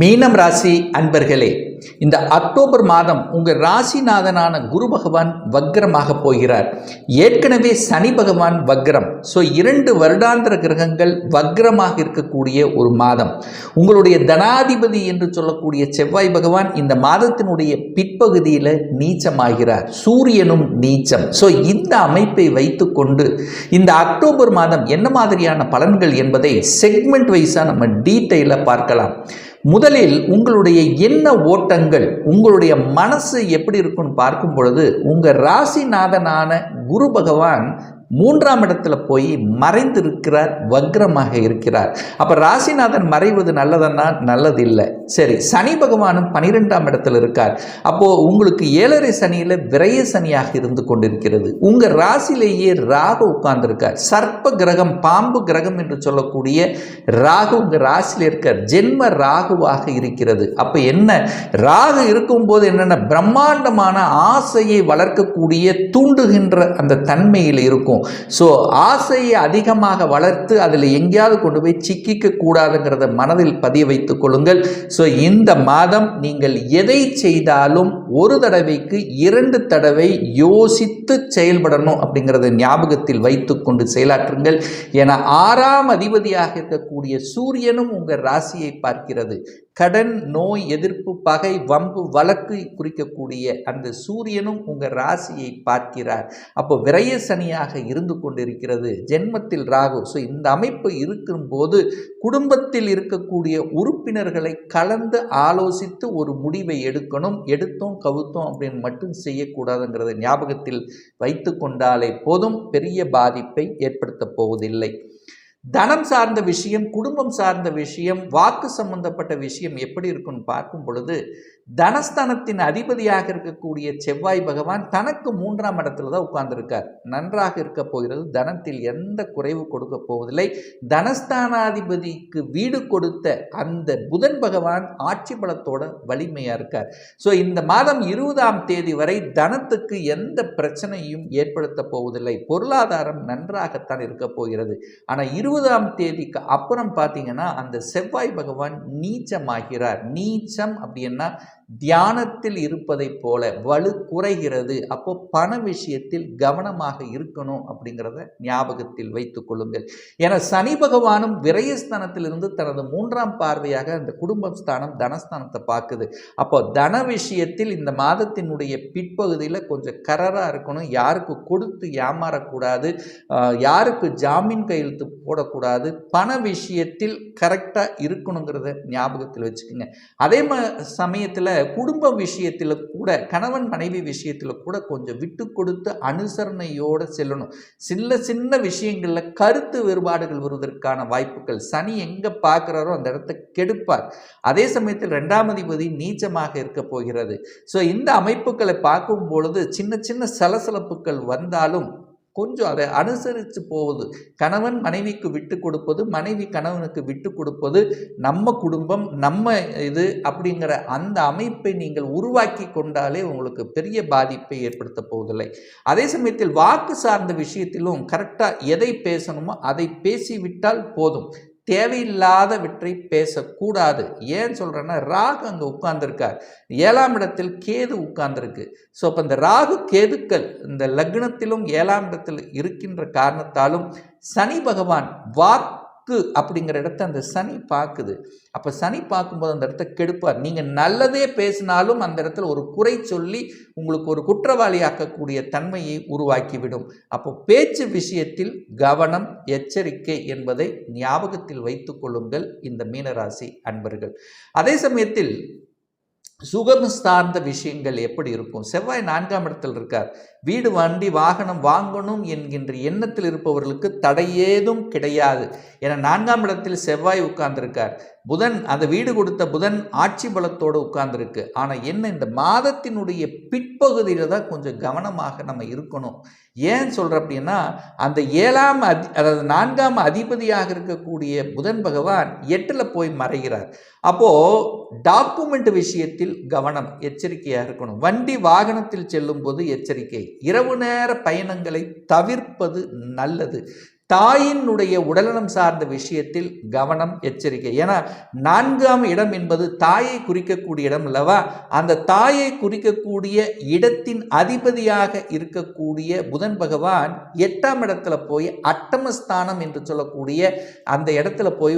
மீனம் ராசி அன்பர்களே இந்த அக்டோபர் மாதம் உங்கள் ராசிநாதனான குரு பகவான் வக்ரமாக போகிறார். ஏற்கனவே சனி பகவான் வக்ரம். ஸோ இரண்டு வருடாந்திர கிரகங்கள் வக்ரமாக இருக்கக்கூடிய ஒரு மாதம். உங்களுடைய தனாதிபதி என்று சொல்லக்கூடிய செவ்வாய் பகவான் இந்த மாதத்தினுடைய பிற்பகுதியில் நீச்சமாகிறார். சூரியனும் நீச்சம். ஸோ இந்த அமைப்பை வைத்துக்கொண்டு இந்த அக்டோபர் மாதம் என்ன மாதிரியான பலன்கள் என்பதை செக்மெண்ட் வைஸாக நம்ம டீட்டெயிலாக பார்க்கலாம். முதலில் உங்களுடைய என்ன ஓட்டங்கள் உங்களுடைய மனசு எப்படி இருக்குன்னு பார்க்கும் பொழுது உங்கள் ராசிநாதனான குரு பகவான் மூன்றாம் இடத்துல போய் மறைந்திருக்கிறார் வக்ரமாக இருக்கிறார். அப்போ ராசிநாதன் மறைவது நல்லதன்னா நல்லது இல்லை சரி சனி பகவானும் பனிரெண்டாம் இடத்துல இருக்கார். அப்போது உங்களுக்கு ஏழரை சனியில் விரைய சனியாக இருந்து கொண்டிருக்கிறது. உங்கள் ராசிலேயே ராகு உட்கார்ந்துருக்கார். சர்ப்ப கிரகம் பாம்பு கிரகம் என்று சொல்லக்கூடிய ராகு உங்கள் ராசியில் இருக்கார். ஜென்ம ராகுவாக இருக்கிறது. அப்போ என்ன? ராகு இருக்கும்போது என்னென்ன பிரம்மாண்டமான ஆசையை வளர்க்கக்கூடிய தூண்டுகின்ற அந்த தன்மையில் இருக்கும். ஸோ ஆசையை அதிகமாக வளர்த்து அதில் எங்கேயாவது கொண்டு போய் சிக்கிக்க கூடாதுங்கிறத மனதில் பதிய வைத்துக் கொள்ளுங்கள். ஸோ இந்த மாதம் நீங்கள் எதை செய்தாலும் ஒரு தடவைக்கு இரண்டு தடவை யோசித்து செயல்படணும் அப்படிங்கிறத ஞாபகத்தில் வைத்துக்கொண்டு செயலாற்றுங்கள். என ஆறாம் அதிபதியாக இருக்கக்கூடிய சூரியனும் உங்கள் ராசியை பார்க்கிறது. கடன் நோய் எதிர்ப்பு பகை வம்பு வழக்கு குறிக்கக்கூடிய அந்த சூரியனும் உங்கள் ராசியை பார்க்கிறார். அப்போ விரய சனியாக இருந்து கொண்டிருக்கிறது. ஜென்மத்தில் ராகு. ஸோ இந்த அமைப்பு இருக்கும்போது குடும்பத்தில் இருக்கக்கூடிய உறுப்பினர்களை கலந்து ஆலோசித்து ஒரு முடிவை எடுக்கணும். எடுத்தோம் கவுத்தோம் அப்படின்னு மட்டும் செய்யக்கூடாதுங்கிறத ஞாபகத்தில் வைத்து கொண்டாலே போதும். பெரிய பாதிப்பை ஏற்படுத்தப் போவதில்லை. தனம் சார்ந்த விஷயம் குடும்பம் சார்ந்த விஷயம் வாக்கு சம்பந்தப்பட்ட விஷயம் எப்படி இருக்குன்னு பார்க்கும் பொழுது தனஸ்தானத்தின் அதிபதியாக இருக்கக்கூடிய செவ்வாய் பகவான் தனக்கு மூன்றாம் இடத்துல தான் உட்கார்ந்துருக்கார். நன்றாக இருக்க போகிறது. தனத்தில் எந்த குறைவு கொடுக்க போவதில்லை. தனஸ்தானாதிபதிக்கு வீடு கொடுத்த அந்த புதன் பகவான் ஆட்சி பலத்தோட வலிமையாக இருக்கார். ஸோ இந்த மாதம் இருபதாம் தேதி வரை தனத்துக்கு எந்த பிரச்சனையும் ஏற்படுத்த போவதில்லை. பொருளாதாரம் நன்றாகத்தான் இருக்க போகிறது. ஆனால் இருபதாம் தேதிக்கு அப்புறம் பார்த்தீங்கன்னா அந்த செவ்வாய் பகவான் நீச்சமாகிறார். நீச்சம் அப்படின்னா தியானத்தில் இருப்பதைப் போல வலு குறைகிறது. அப்போ பண விஷயத்தில் கவனமாக இருக்கணும் அப்படிங்கிறத ஞாபகத்தில் வைத்துக் கொள்ளுங்கள். என சனி பகவானும் விரயஸ்தானத்திலிருந்து தனது மூன்றாம் பார்வையாக அந்த குடும்பம் ஸ்தானம் தனஸ்தானத்தை பார்க்குது. அப்போ தன விஷயத்தில் இந்த மாதத்தினுடைய பிற்பகுதியில் கொஞ்சம் கரராக இருக்கணும். யாருக்கு கொடுத்து ஏமாறக்கூடாது. யாருக்கு ஜாமீன் கையெழுத்து போடக்கூடாது. பண விஷயத்தில் கரெக்டாக இருக்கணுங்கிறத ஞாபகத்தில் வச்சுக்கோங்க. அதே ம சமயத்தில் குடும்ப விஷயத்தில் கூட கணவன் மனைவி விஷயத்தில் கூட கொஞ்சம் விட்டு கொடுத்து அனுசரணையோடு செல்லணும். சின்ன சின்ன விஷயங்களில் கருத்து வேறுபாடுகள் வருவதற்கான வாய்ப்புகள். சனி எங்கே பார்க்குறாரோ அந்த இடத்த கெடுப்பார். அதே சமயத்தில் ரெண்டாம் அதிபதி நீச்சமாக இருக்க போகிறது. ஸோ இந்த அமைப்புகளை பார்க்கும் பொழுது சின்ன சின்ன சலசலப்புகள் வந்தாலும் கொஞ்சம் அதை அனுசரித்து போவது. கணவன் மனைவிக்கு விட்டு கொடுப்பது மனைவி கணவனுக்கு விட்டு கொடுப்பது நம்ம குடும்பம் நம்ம இது அப்படிங்கிற அந்த அமைப்பை நீங்கள் உருவாக்கி கொண்டாலே உங்களுக்கு பெரிய பாதிப்பை ஏற்படுத்த போவதில்லை. அதே சமயத்தில் வாக்கு சார்ந்த விஷயத்திலும் கரெக்டாக எதை பேசணுமோ அதை பேசிவிட்டால் போதும். தேவையில்லாதவற்றை பேசக்கூடாது. ஏன் சொல்கிறேன்னா ராகு அங்கே உட்கார்ந்துருக்கார். ஏழாம் இடத்தில் கேது உட்கார்ந்துருக்கு. ஸோ அப்போ இந்த ராகு கேதுக்கள் இந்த லக்னத்திலும் ஏழாம் இடத்தில் இருக்கின்ற காரணத்தாலும் சனி பகவான் வாக்கு அப்படிங்கிற இடத்த அந்த சனி பார்க்குது. அப்போ சனி பார்க்கும்போது அந்த இடத்த கெடுப்பார். நீங்கள் நல்லதே பேசினாலும் அந்த இடத்துல ஒரு குறை சொல்லி உங்களுக்கு ஒரு குற்றவாளியாக்கக்கூடிய தன்மையை உருவாக்கிவிடும். அப்போ பேச்சு விஷயத்தில் கவனம் எச்சரிக்கை என்பதை ஞாபகத்தில் வைத்துக் கொள்ளுங்கள் இந்த மீனராசி அன்பர்கள். அதே சமயத்தில் சுகம் சார்ந்த விஷயங்கள் எப்படி இருக்கும்? செவ்வாய் நான்காம் இடத்தில் இருக்கார். வீடு வண்டி வாகனம் வாங்கணும் என்கின்ற எண்ணத்தில் இருப்பவர்களுக்கு தடையேதும் கிடையாது. என நான்காம் இடத்தில் செவ்வாய் உட்கார்ந்திருக்கார். புதன் அந்த வீடு கொடுத்த புதன் ஆட்சி பலத்தோடு உட்கார்ந்துருக்கு. ஆனால் என்ன இந்த மாதத்தினுடைய பிற்பகுதியில் தான் கொஞ்சம் கவனமாக நம்ம இருக்கணும். ஏன் சொல்கிற அப்படின்னா அந்த ஏழாம் அதி அதாவது நான்காம் அதிபதியாக இருக்கக்கூடிய புதன் பகவான் எட்டில் போய் மறைகிறார். அப்போது டாக்குமெண்ட் விஷயத்தில் கவனம் எச்சரிக்கையாக இருக்கணும். வண்டி வாகனத்தில் செல்லும்போது எச்சரிக்கை. இரவு நேர பயணங்களை தவிர்ப்பது நல்லது. தாயினுடைய உடல்நலம் சார்ந்த விஷயத்தில் கவனம் எச்சரிக்கை. ஏன்னா நான்காம் இடம் என்பது தாயை குறிக்கக்கூடிய இடம் அல்லவா? அந்த தாயை குறிக்கக்கூடிய இடத்தின் அதிபதியாக இருக்கக்கூடிய புதன் பகவான் எட்டாம் இடத்துல போய் அட்டமஸ்தானம் என்று சொல்லக்கூடிய அந்த இடத்துல போய்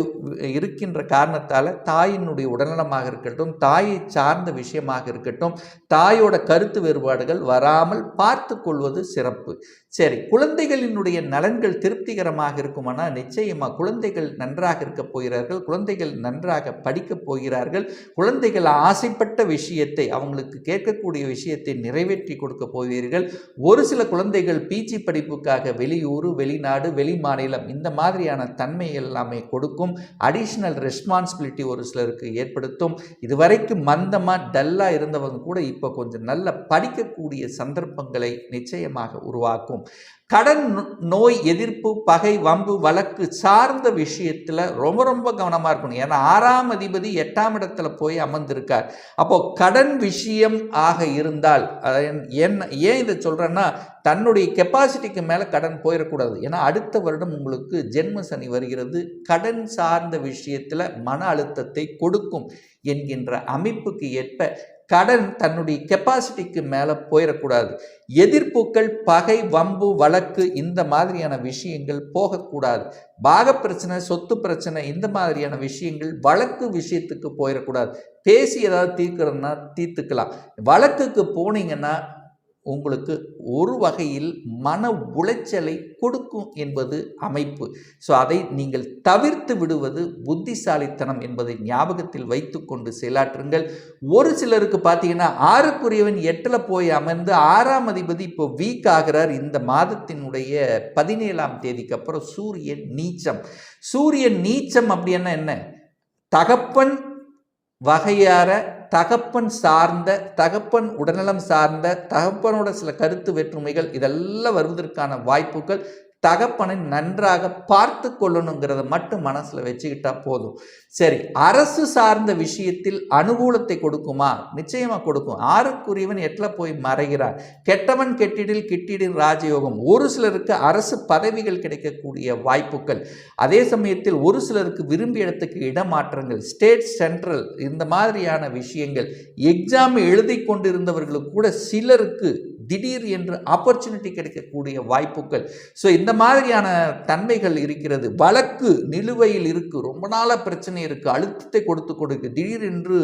இருக்கின்ற காரணத்தால் தாயினுடைய உடல்நலமாக இருக்கட்டும் தாயை சார்ந்த விஷயமாக இருக்கட்டும் தாயோட கருத்து வேறுபாடுகள் வராமல் பார்த்து கொள்வது சிறப்பு. சரி குழந்தைகளினுடைய நலன்கள் திருப்தி திருப்திகரமாக இருக்குமானால் நிச்சயமாக குழந்தைகள் நன்றாக இருக்க போகிறார்கள். குழந்தைகள் நன்றாக படிக்கப் போகிறார்கள். குழந்தைகள் ஆசைப்பட்ட விஷயத்தை அவங்களுக்கு கேட்கக்கூடிய விஷயத்தை நிறைவேற்றி கொடுக்க போவீர்கள். ஒரு சில குழந்தைகள் பிஜி படிப்புக்காக வெளியூர் வெளிநாடு வெளி மாநிலம் இந்த மாதிரியான தன்மை எல்லாமே கொடுக்கும். அடிஷ்னல் ரெஸ்பான்சிபிலிட்டி ஒரு சிலருக்கு ஏற்படுத்தும். இதுவரைக்கும் மந்தமாக டல்லாக இருந்தவங்க கூட இப்போ கொஞ்சம் நல்ல படிக்கக்கூடிய சந்தர்ப்பங்களை நிச்சயமாக உருவாக்கும். கடன் நோய் எதிர்ப்பு பகை வம்பு வழக்கு சார்ந்த விஷயத்தில் ரொம்ப ரொம்ப கவனமாக இருக்கணும். ஏன்னா ஆறாம் அதிபதி எட்டாம் இடத்துல போய் அமர்ந்திருக்கார். அப்போது கடன் விஷயம் ஆக இருந்தால் என்ன ஏன் இதை சொல்கிறேன்னா தன்னுடைய கெப்பாசிட்டிக்கு மேலே கடன் போயிடக்கூடாது. ஏன்னா அடுத்த வருடம் உங்களுக்கு ஜென்ம சனி வருகிறது. கடன் சார்ந்த விஷயத்தில் மன அழுத்தத்தை கொடுக்கும் என்கின்ற அமைப்புக்கு ஏற்ப கடன் தன்னுடைய கெப்பாசிட்டிக்கு மேலே போயிடக்கூடாது எதிர்ப்புகள் பகை வம்பு வழக்கு இந்த மாதிரியான விஷயங்கள் போகக்கூடாது. பாக பிரச்சனை சொத்து பிரச்சனை இந்த மாதிரியான விஷயங்கள் வழக்கு விஷயத்துக்கு போயிடக்கூடாது பேசி ஏதாவது தீர்க்கிறதுனா தீர்த்துக்கலாம். வழக்குக்கு போனீங்கன்னா உங்களுக்கு ஒரு வகையில் மன உளைச்சலை கொடுக்கும் என்பது அமைப்பு. ஸோ அதை நீங்கள் தவிர்த்து விடுவது புத்திசாலித்தனம் என்பதை ஞாபகத்தில் வைத்துக்கொண்டு செயலாற்றுங்கள். ஒரு சிலருக்கு பார்த்தீங்கன்னா ஆறுக்குரியவன் எட்டில் போய் அமர்ந்து ஆறாம் அதிபதி இப்போ வீக் ஆகிறார். இந்த மாதத்தினுடைய பதினேழாம் தேதிக்கு அப்புறம் சூரியன் நீச்சம். சூரியன் நீச்சம் அப்படின்னா என்ன? தகப்பன் வகையார தகப்பன் சார்ந்த தகப்பன் உடல்நலம் சார்ந்த தகப்பனோட சில கருத்து வேற்றுமைகள் இதெல்லாம் வருவதற்கான வாய்ப்புகள் தகப்பனை நன்றாக பார்த்து கொள்ளணுங்கிறத மட்டும் மனசில் வச்சுக்கிட்டா போதும். சரி அரசு சார்ந்த விஷயத்தில் அனுகூலத்தை கொடுக்குமா? நிச்சயமாக கொடுக்கும். ஆறுக்குரியவன் எட்டில் போய் மறைகிறார். கெட்டவன் கெட்டிடில் கிட்டிடின் ராஜயோகம். ஒரு சிலருக்கு அரசு பதவிகள் கிடைக்கக்கூடிய வாய்ப்புகள். அதே சமயத்தில் ஒரு சிலருக்கு விரும்பிய இடத்துக்கு இடமாற்றங்கள். ஸ்டேட் சென்ட்ரல் இந்த மாதிரியான விஷயங்கள். எக்ஸாம் எழுதி கொண்டிருந்தவர்களுக்கு கூட சிலருக்கு திடீர் என்று ஆப்பர்ச்சுனிட்டி கிடைக்கக்கூடிய வாய்ப்புகள். ஸோ இந்த மாதிரியான தன்மைகள் இருக்கிறது. வழக்கு நிலுவையில் இருக்குது ரொம்ப நாளாக பிரச்சனை இருக்குது அழுத்தத்தை கொடுத்து கொடுக்கு. திடீர் என்று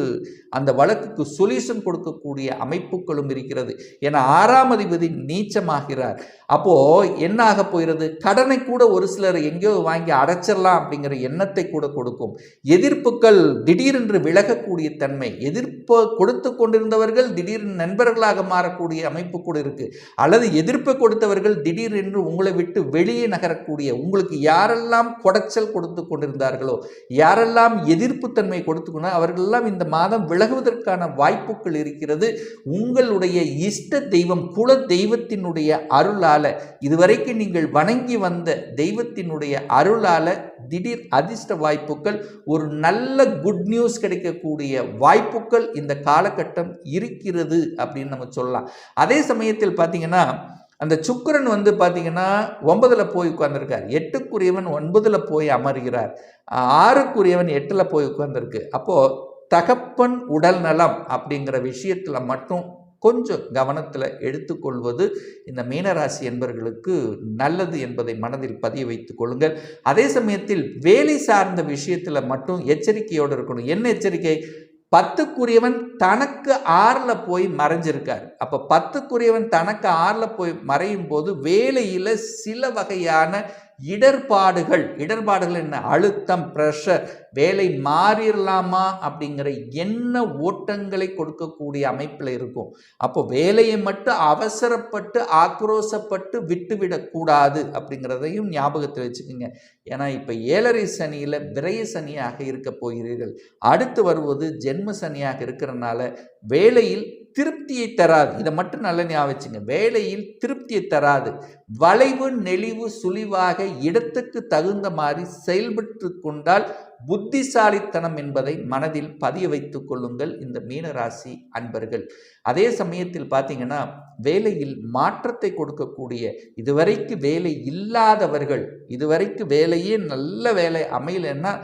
அந்த வழக்குக்கு சொல்யூஷன் கொடுக்கக்கூடிய அமைப்புகளும் இருக்கிறது. ஏன்னா ஆறாம் அதிபதி நீச்சமாகிறார். அப்போது என்ன ஆக போகிறது? கடனை கூட ஒரு சிலர் எங்கேயோ வாங்கி அடைச்சிடலாம் அப்படிங்கிற எண்ணத்தை கூட கொடுக்கும். எதிர்ப்புகள் திடீரென்று விலகக்கூடிய தன்மை. எதிர்ப்பு கொடுத்து கொண்டிருந்தவர்கள் திடீர் நண்பர்களாக மாறக்கூடிய அமைப்பு கூட இருக்கு. அல்லது எதிர்ப்பை கொடுத்தவர்கள் திடீரென்று உங்களை விட்டு வெளியே நகரக்கூடிய உங்களுக்கு யாரெல்லாம் குடைச்சல் கொடுத்து கொண்டிருந்தார்களோ யாரெல்லாம் எதிர்ப்பு தன்மை கொடுத்து அவர்களெல்லாம் இந்த மாதம் விலகுவதற்கான வாய்ப்புகள் இருக்கிறது. உங்களுடைய இஷ்ட தெய்வம் குல தெய்வத்தினுடைய அருளால இதுவரைக்கும் நீங்கள் வணங்கி வந்த தெய்வத்தினுடைய அருளால திடீர் அதிர்ஷ்ட வாய்ப்புகள் ஒரு நல்ல குட் நியூஸ் கிடைக்கக்கூடிய வாய்ப்புகள் இந்த காலகட்டம் இருக்கிறது அப்படின்னு நம்ம சொல்லலாம். அதே சமயம் சமயத்தில் பார்த்தீங்கன்னா அந்த சுக்கரன் வந்து பார்த்தீங்கன்னா ஒன்பதில் போய் உட்கார்ந்துருக்கார். எட்டுக்குரியவன் ஒன்பதில் போய் அமர்கிறார். ஆறுக்குரியவன் எட்டில் போய் உட்கார்ந்துருக்கு. அப்போது தகப்பன் உடல் நலம் அப்படிங்கிற விஷயத்தில் மட்டும் கொஞ்சம் கவனத்தில் எடுத்துக்கொள்வது இந்த மீனராசி என்பவர்களுக்கு நல்லது என்பதை மனதில் பதிய வைத்துக் கொள்ளுங்கள். அதே சமயத்தில் வேலை சார்ந்த விஷயத்தில் மட்டும் எச்சரிக்கையோடு இருக்கணும். என்ன எச்சரிக்கை? பத்துக்குரியவன் தனக்கு ஆறில் போய் மறைஞ்சிருக்கார். அப்போ பத்துக்குரியவன் தனக்கு ஆறில் போய் மறையும் போது வேலையில் சில வகையான இடர்பாடுகள் இடர்பாடுகள் என்ன? அழுத்தம் ப்ரெஷர் வேலை மாறிடலாமா அப்படிங்கிற என்ன ஓட்டங்களை கொடுக்கக்கூடிய அமைப்பில் இருக்கும். அப்போ வேலையை மட்டும் அவசரப்பட்டு ஆக்ரோசப்பட்டு விட்டுவிடக்கூடாது அப்படிங்கிறதையும் ஞாபகத்தில் வச்சுக்கோங்க. ஏன்னா இப்போ ஏழரை சனியில் விரைய சனியாக இருக்க போகிறீர்கள். அடுத்து வருவது ஜென்ம சனியாக இருக்கிறனால வேலையில் திருப்தியை தராது. இதை மட்டும் நல்ல ஞாபகம் வச்சுங்க. வேலையில் திருப்தியை தராது. வளைவு நெளிவு சுழிவாக இடத்துக்கு தகுந்த மாதிரி செயல்பட்டு கொண்டால் புத்திசாலித்தனம் என்பதை மனதில் பதிய வைத்துக் கொள்ளுங்கள் இந்த மீனராசி அன்பர்கள். அதே சமயத்தில் பார்த்தீங்கன்னா வேலையில் மாற்றத்தை கொடுக்கக்கூடிய இதுவரைக்கு வேலை இல்லாதவர்கள் இதுவரைக்கு வேலையே நல்ல வேலை அமையலைன்னா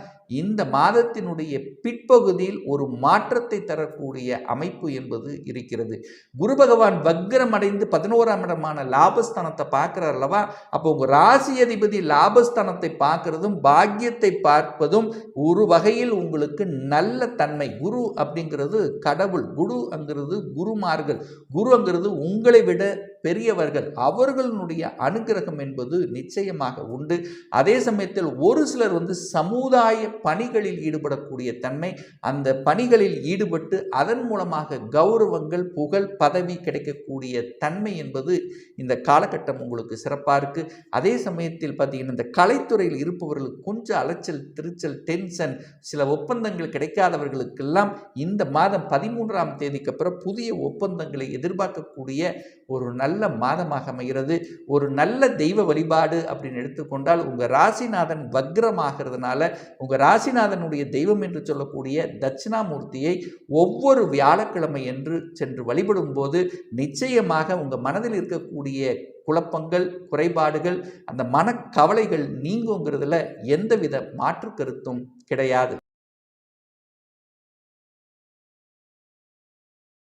இந்த மாதத்தினுடைய பிற்பகுதியில் ஒரு மாற்றத்தை தரக்கூடிய அமைப்பு என்பது இருக்கிறது. குரு பகவான் வக்ரம் அடைந்து பதினோராம் இடமான லாபஸ்தானத்தை பார்க்கிறார் அல்லவா? அப்போ உங்கள் ராசி அதிபதி லாபஸ்தானத்தை பார்க்கறதும் பாக்கியத்தை பார்ப்பதும் ஒரு வகையில் உங்களுக்கு நல்ல தன்மை. குரு அப்படிங்கிறது கடவுள் குரு அங்கிறது குருமார்கள். குருங்கிறது உங்களை விட பெரியவர்கள் அவர்களுடைய அனுகிரகம் என்பது நிச்சயமாக உண்டு. அதே சமயத்தில் ஒரு சிலர் வந்து சமுதாய பணிகளில் ஈடுபடக்கூடிய தன்மை அந்த பணிகளில் ஈடுபட்டு அதன் மூலமாக கௌரவங்கள் புகழ் பதவி கிடைக்கக்கூடிய தன்மை என்பது இந்த காலகட்டம் உங்களுக்கு சிறப்பாக இருக்குது அதே சமயத்தில் பார்த்தீங்கன்னா இந்த கலைத்துறையில் இருப்பவர்களுக்கு கொஞ்சம் அலைச்சல் திருச்சல் டென்ஷன் சில ஒப்பந்தங்கள் கிடைக்காதவர்களுக்கெல்லாம் இந்த மாதம் பதிமூன்றாம் தேதிக்கு அப்புறம் புதிய ஒப்பந்தங்களை எதிர்பார்க்கக்கூடிய ஒரு நல்ல மாதமாக அமைகிறது ஒரு நல்ல தெய்வ வழிபாடு அப்படின்னு எடுத்துக்கொண்டால் உங்கள் ராசிநாதன் வக்ரமாகிறதுனால உங்கள் ராசிநாதனுடைய தெய்வம் என்று சொல்லக்கூடிய தட்சிணாமூர்த்தியை ஒவ்வொரு வியாழக்கிழமை என்று சென்று வழிபடும் போது நிச்சயமாக உங்கள் மனதில் இருக்கக்கூடிய குழப்பங்கள் குறைபாடுகள் அந்த மனக்கவலைகள் நீங்குங்கிறதுல எந்தவித மாற்று கருத்தும் கிடையாது.